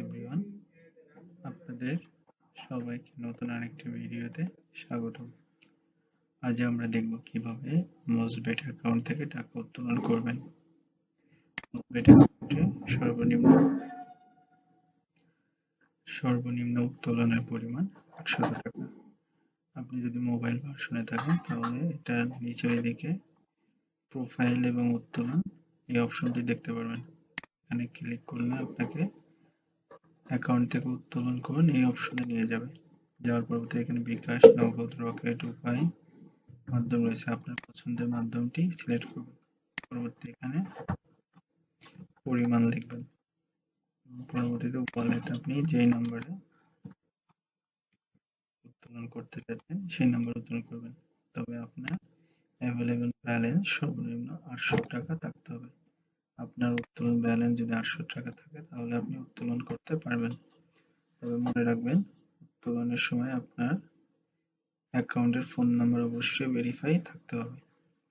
Everyone আপনাদের সবাইকে নতুন আরেকটি ভিডিওতে আজ আমরা দেখব কীভাবে অ্যাকাউন্ট থেকে টাকা উত্তোলন করবেন। অ্যাকাউন্টে সর্বনিম্ন সর্বনিম্ন উত্তোলনের পরিমাণ আটশো টাকা। আপনি যদি মোবাইল ভার্সনে থাকেন, তাহলে এটা নিচের দিকে প্রোফাইল এবং উত্তোলন এই অপশনটি দেখতে পারবেন। এখানে ক্লিক করলে আপনাকে অ্যাকাউন্ট থেকে উত্তোলন করুন, এই অপশনে নিয়ে যাবে যাওয়ার পরবর্তী এখানে বিকাশ নগদ রকেট উপায় মাধ্যম রয়েছে। আপনার পছন্দের মাধ্যমটি সিলেক্ট করবেন পরবর্তী এখানে পরিমাণ লিখবেন। পরবর্তীতে ওয়ালেট আপনি যেই নাম্বারে উত্তোলন করতে চাচ্ছেন সেই নাম্বার উত্তোলন করবেন। তবে আপনার অ্যাভেলেবেল ব্যালেন্স সর্বনিম্ন আটশো টাকা থাকতে হবে। আপনার উত্তোলন ব্যালেন্স যদি আটশো টাকা থাকে, তাহলে আপনি উত্তোলন করতে পারবেন। তবে মনে রাখবেন, উত্তোলনের সময় আপনার অ্যাকাউন্টের ফোন নাম্বার অবশ্যই ভেরিফাই থাকতে হবে।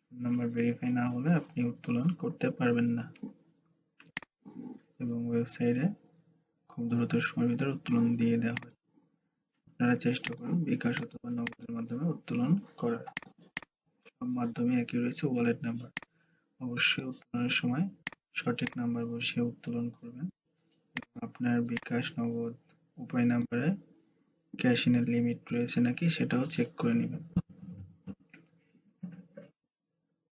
ফোন নাম্বার ভেরিফাই না হলে আপনি উত্তোলন করতে পারবেন না। এবং ওয়েবসাইটে খুব দ্রুত সময়ের ভিতরে উত্তোলন দিয়ে দেওয়া হয়। আপনারা চেষ্টা করুন বিকাশ অথবা নগদের মাধ্যমে উত্তোলন করার। সব মাধ্যমে একই রয়েছে ওয়ালেট নাম্বার অবশ্যই উত্তোলনের সময় সঠিক নাম্বার বসিয়ে উত্তোলন করবেন। আপনার বিকাশ নগদ উপায় নাম্বারে ক্যাশ ইনের লিমিট রয়েছে নাকি সেটাও চেক করে নেবেন।